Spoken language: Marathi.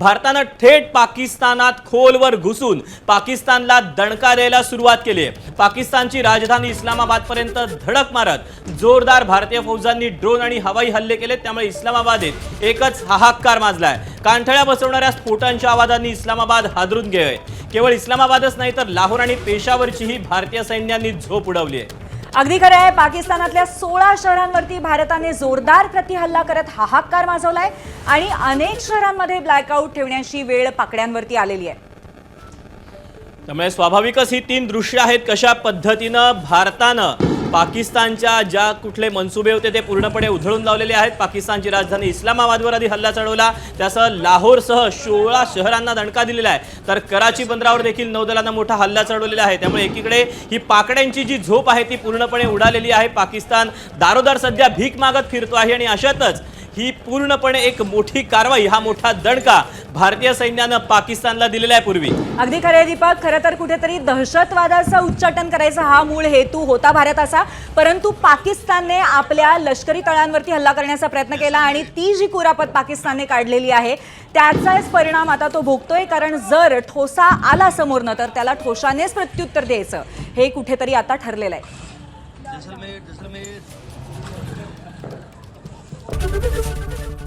भारतानं थेट पाकिस्तानात खोलवर घुसून पाकिस्तानला दणका द्यायला सुरुवात केली आहे. पाकिस्तानची राजधानी इस्लामाबादपर्यंत धडक मारत जोरदार भारतीय फौजांनी ड्रोन आणि हवाई हल्ले केले त्यामुळे इस्लामाबादेत एकच हाहाकार माजलाय. कांठळ्या बसवणाऱ्या स्फोटांच्या आवाजांनी इस्लामाबाद हादरून गेलंय. केवळ इस्लामाबादच नाही तर लाहोर आणि पेशावरचीही भारतीय सैन्यांनी झोप उडवली आहे. अगदी खरं आहे पाकिस्तानातल्या सोळा शहरांवरती भारताने जोरदार प्रतिहल्ला करत हाहाकार माजवलाय आणि अनेक शहरांमध्ये ब्लॅकआउट ठेवण्याची वेळ पाकड्यांवरती आलेली आहे. त्यामुळे स्वाभाविकच ही तीन दृश्य आहेत कशा पद्धतीनं भारतानं पाकिस्तानच्या ज्या कुठले मनसुबे होते ते पूर्णपणे उधळून लावलेले आहेत. पाकिस्तानची राजधानी इस्लामाबादवर आधी हल्ला चढवला. त्यासह लाहोरसह सोळा शहरांना दणका दिलेला आहे. तर कराची बंदरावर देखील नौदलानं मोठा हल्ला चढवलेला आहे. त्यामुळे एकीकडे ही पाकड्यांची जी झोप आहे ती पूर्णपणे उडालेली आहे. पाकिस्तान दारोदार सध्या भीक मागत फिरतो आहे आणि अशातच ही पूर्णपणे एक मोठी कारवाई हा मोठा दणका भारतीय सैन्यानं पाकिस्तानला दिलेला आहे पूर्वी. अगदी खरं दीपक खरं तर कुठेतरी दहशतवादाचं उच्चाटन करायचा हा मूळ हेतू होता भारताचा परंतु पाकिस्तानने आपल्या लष्करी तळांवरती हल्ला करण्याचा प्रयत्न केला आणि ती जी कुरापत पाकिस्तानने काढलेली आहे त्याचाच परिणाम आता तो भोगतोय. कारण जर ठोसा आला समोरनं तर त्याला ठोसानेच प्रत्युत्तर द्यायचं. हे कुठेतरी आता ठरलेलं आहे.